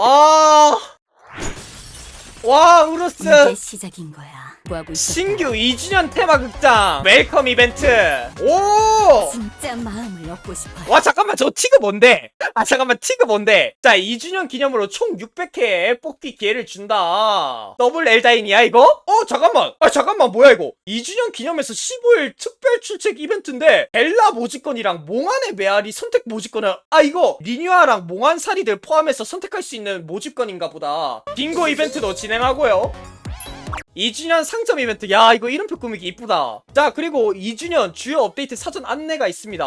아. 와, 우루스. 이게 시작인 거야. 뭐 하고 있었다. 신규 2주년 테마 극장 웰컴 이벤트. 오! 진짜 마음을 얻고 싶어요. 와 잠깐만 저 티그 뭔데? 아 잠깐만 티그 뭔데? 자 2주년 기념으로 총 600회 뽑기 기회를 준다 더블 엘다인이야 이거? 어 잠깐만 아 잠깐만 뭐야 이거 2주년 기념해서 15일 특별 출첵 이벤트인데 벨라 모집권이랑 몽환의 메아리 선택 모집권을 아 이거 리뉴아랑 몽환 사리들 포함해서 선택할 수 있는 모집권인가 보다 빙고 이벤트도 진행 하고요. 2주년 상점 이벤트. 야 이거 이름표 꾸미기 이쁘다. 자 그리고 2주년 주요 업데이트 사전 안내가 있습니다.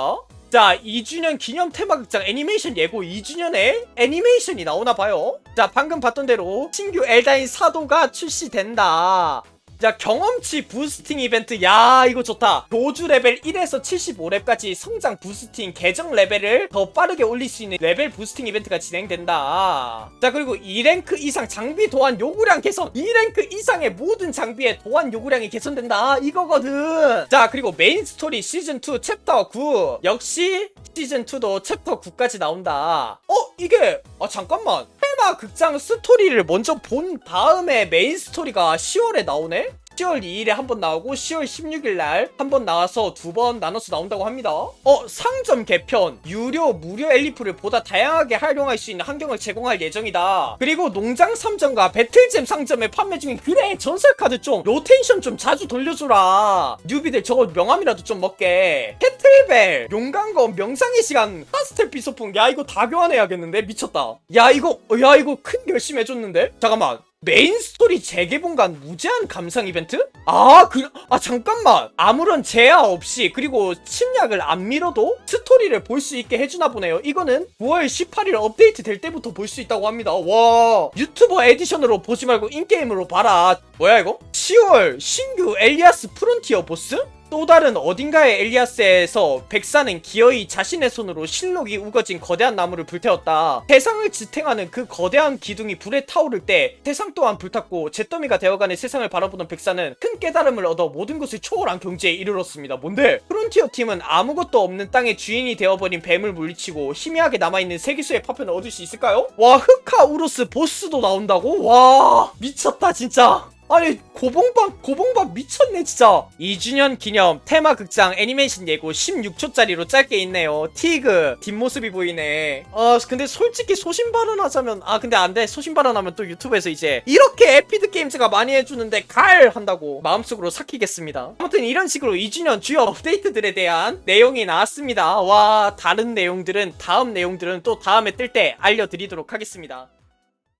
자 2주년 기념 테마극장 애니메이션 예고 2주년에 애니메이션이 나오나 봐요. 자 방금 봤던 대로 신규 엘다인 사도가 출시된다 자 경험치 부스팅 이벤트. 야 이거 좋다. 도주 레벨 1에서 75렙까지 성장 부스팅 계정 레벨을 더 빠르게 올릴 수 있는 레벨 부스팅 이벤트가 진행된다. 자 그리고 2랭크 이상 장비 도안 요구량 개선. 2랭크 이상의 모든 장비의 도안 요구량이 개선된다. 이거거든. 자 그리고 메인 스토리 시즌2 챕터 9 역시 시즌2도 챕터 9까지 나온다. 어 이게 아 잠깐만 테마 극장 스토리를 먼저 본 다음에 메인 스토리가 10월에 나오네? 10월 2일에 한 번 나오고 10월 16일 날 한 번 나와서 두 번 나눠서 나온다고 합니다. 어, 상점 개편. 유료, 무료 엘리프를 보다 다양하게 활용할 수 있는 환경을 제공할 예정이다. 그리고 농장 3점과 배틀잼 상점에 판매 중인 그래 전설 카드 좀 로테이션 좀 자주 돌려줘라. 뉴비들 저거 명함이라도 좀 먹게. 캐틀벨, 용광검, 명상의 시간, 파스텔 비소풍. 야 이거 다 교환해야겠는데 미쳤다. 야 이거 야 이거 큰 결심 해줬는데? 잠깐만. 메인 스토리 재개봉간 무제한 감상 이벤트? 아, 그, 아, 잠깐만. 아무런 제한 없이, 그리고 침략을 안 밀어도 스토리를 볼 수 있게 해주나 보네요. 이거는 9월 18일 업데이트 될 때부터 볼 수 있다고 합니다. 와, 유튜버 에디션으로 보지 말고 인게임으로 봐라. 뭐야, 이거? 10월 신규 엘리아스 프론티어 보스? 또 다른 어딘가의 엘리아스에서 백사는 기어이 자신의 손으로 실록이 우거진 거대한 나무를 불태웠다. 세상을 지탱하는 그 거대한 기둥이 불에 타오를 때 세상 또한 불탔고 잿더미가 되어가는 세상을 바라보던 백사는 큰 깨달음을 얻어 모든 것을 초월한 경지에 이르렀습니다. 뭔데? 프론티어 팀은 아무것도 없는 땅의 주인이 되어버린 뱀을 물리치고 희미하게 남아있는 세기수의 파편을 얻을 수 있을까요? 와 흑카 우루스 보스도 나온다고? 와 미쳤다 진짜. 아니 고봉밥 고봉밥 미쳤네 진짜. 2주년 기념 테마 극장 애니메이션 예고 16초짜리로 짧게 있네요. 티그. 뒷모습이 보이네. 아 근데 솔직히 소신 발언하자면 아 근데 안돼. 소신 발언하면 또 유튜브에서 이제 이렇게 에피드 게임즈가 많이 해주는데 갈! 한다고 마음속으로 삭히겠습니다. 아무튼 이런 식으로 2주년 주요 업데이트들에 대한 내용이 나왔습니다. 와 다른 내용들은 다음 내용들은 또 다음에 뜰 때 알려드리도록 하겠습니다